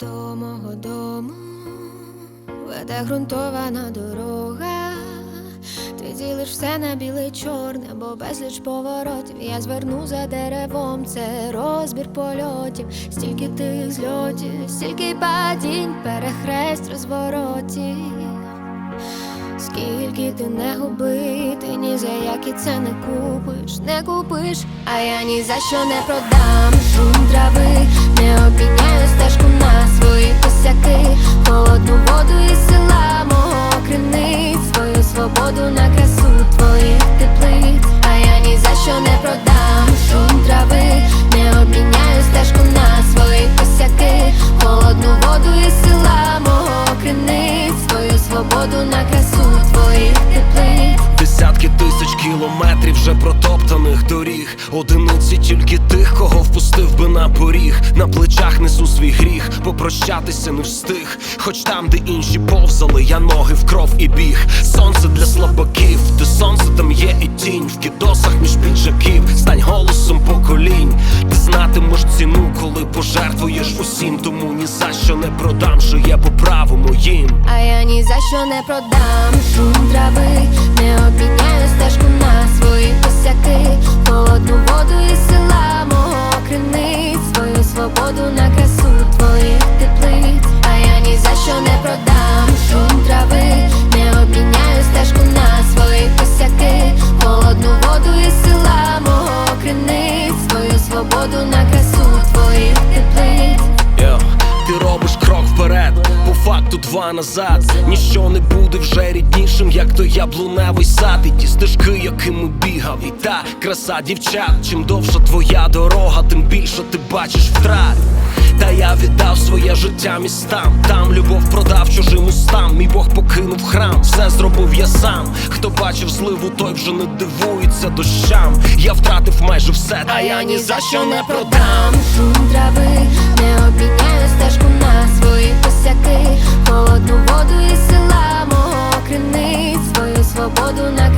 До мого дому веде ґрунтована дорога. Ти ділиш все на біле чорне, бо безліч поворотів. Я зверну за деревом, це розбір польотів, стільки тих зльотів, стільки падінь, перехрест розворотів. Скільки ти не губи, ти ні за які це не купиш, не купиш, а я ні за що не продам шум трави, свою на красу твоїх теплиць, а я ні за що не продам. Шум трави, не обміняю стежку на свої косяки, холодну воду із вже протоптаних доріг. Одиниці тільки тих, кого впустив би на поріг. На плечах несу свій гріх, попрощатися не встиг. Хоч там, де інші повзали, я ноги в кров і біг. Сонце для слабаків, де сонце там є і тінь. В кідосах між піджаків, стань голосом поколінь. Ти знатимеш ціну, коли пожертвуєш усім. Тому ні за що не продам, що є по праву моїм. А я ні за що не продам шум трави, не обміняю свободу на красу твоїх теплиць. А я ні за що не продам шум трави, не обміняю стежку на свої косяки, холодну воду із села мого криниць, свою свободу на красу твоїх теплиць. Йо, ти робиш крок вперед, по факту два назад. Ніщо не буде вже ріднішим, як той яблуневий сад. І ті стежки, якими бігав, і та краса дівчат. Чим довша твоя дорога, тим більше бачиш втрат. Та я віддав своє життя містам, там любов продав чужим устам. Мій Бог покинув храм, все зробив я сам. Хто бачив зливу, той вже не дивується дощам. Я втратив майже все, та я ні за що не продам. Шум трави, не обміняю стежку на свої косяки, холодну воду і села мого криниць, свою свободу на